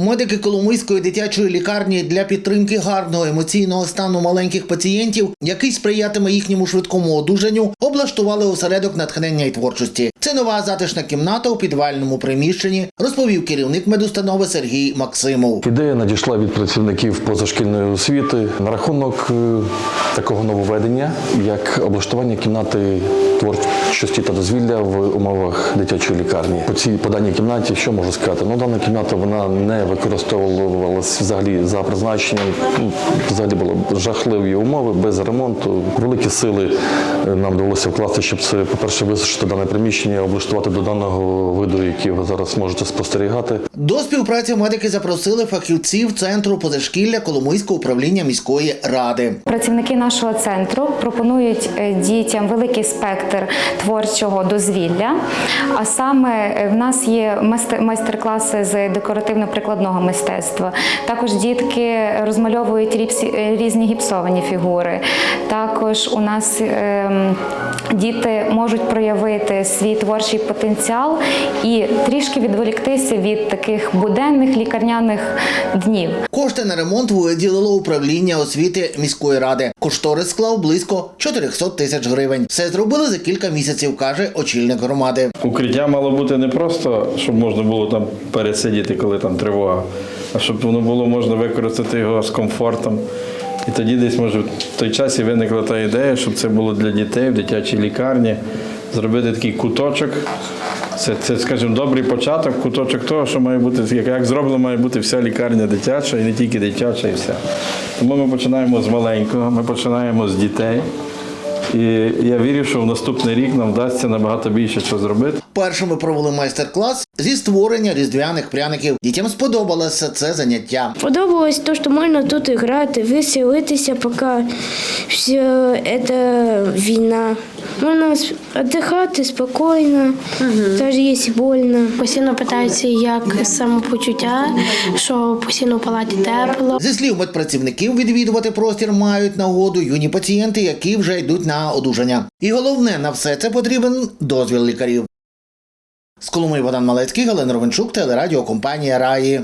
Медики Коломийської дитячої лікарні для підтримки гарного емоційного стану маленьких пацієнтів, який сприятиме їхньому швидкому одужанню, облаштували осередок натхнення і творчості. Це нова затишна кімната у підвальному приміщенні, розповів керівник медустанови Сергій Максимов. Ідея надійшла від працівників позашкільної освіти на рахунок е, такого нововведення, як облаштування кімнати творчості та дозвілля в умовах дитячої лікарні. По цій по даній кімнаті, що можу сказати? Ну, дана кімната вона не використовувалася взагалі за призначенням. Ну, Взагалі були жахливі умови без ремонту. Великі сили е, нам довелося вкласти, щоб це, по-перше, висушити дане приміщення, облаштувати до даного виду, який ви зараз можете спостерігати. До співпраці медики запросили фахівців центру позашкілля Коломийського управління міської ради. Працівники нашого центру пропонують е, дітям великий спектр творчого дозвілля. А саме е, в нас є майстер- майстер-класи з декоративно-прикладного мистецтва. Також дітки розмальовують е, різні гіпсовані фігури. Також у нас ем, діти можуть проявити свій творчий потенціал і трішки відволіктися від таких буденних лікарняних днів. Кошти на ремонт виділило управління освіти міської ради. Кошторис склав близько 400 тисяч гривень. Все зробили за кілька місяців, каже очільник громади. Укриття мало бути не просто, щоб можна було там пересидіти, коли там тривога, а щоб воно було можна використати його з комфортом. І тоді десь, може, в той час і виникла та ідея, щоб це було для дітей в дитячій лікарні, зробити такий куточок. Це, це, скажімо, добрий початок, куточок того, що має бути, як, зроблена має бути вся лікарня дитяча, і не тільки дитяча, і все. Тому ми починаємо з маленького, ми починаємо з дітей. І я вірю, що в наступний рік нам вдасться набагато більше що зробити. Першими провели майстер-клас зі створення різдвяних пряників. Дітям сподобалося це заняття. Подобалось то, що можна тут грати, веселитися, поки все це війна. Можна віддихати спокійно, навіть якщо больно. Постійно питаються, як самопочуття, що постійно в палаті тепло. Зі слів медпрацівників, відвідувати простір мають нагоду юні пацієнти, які вже йдуть на одужання. І головне на все це потрібен дозвіл лікарів. З Коломиї Богдан Малецький, Галина Ровенчук, телерадіокомпанія Раї.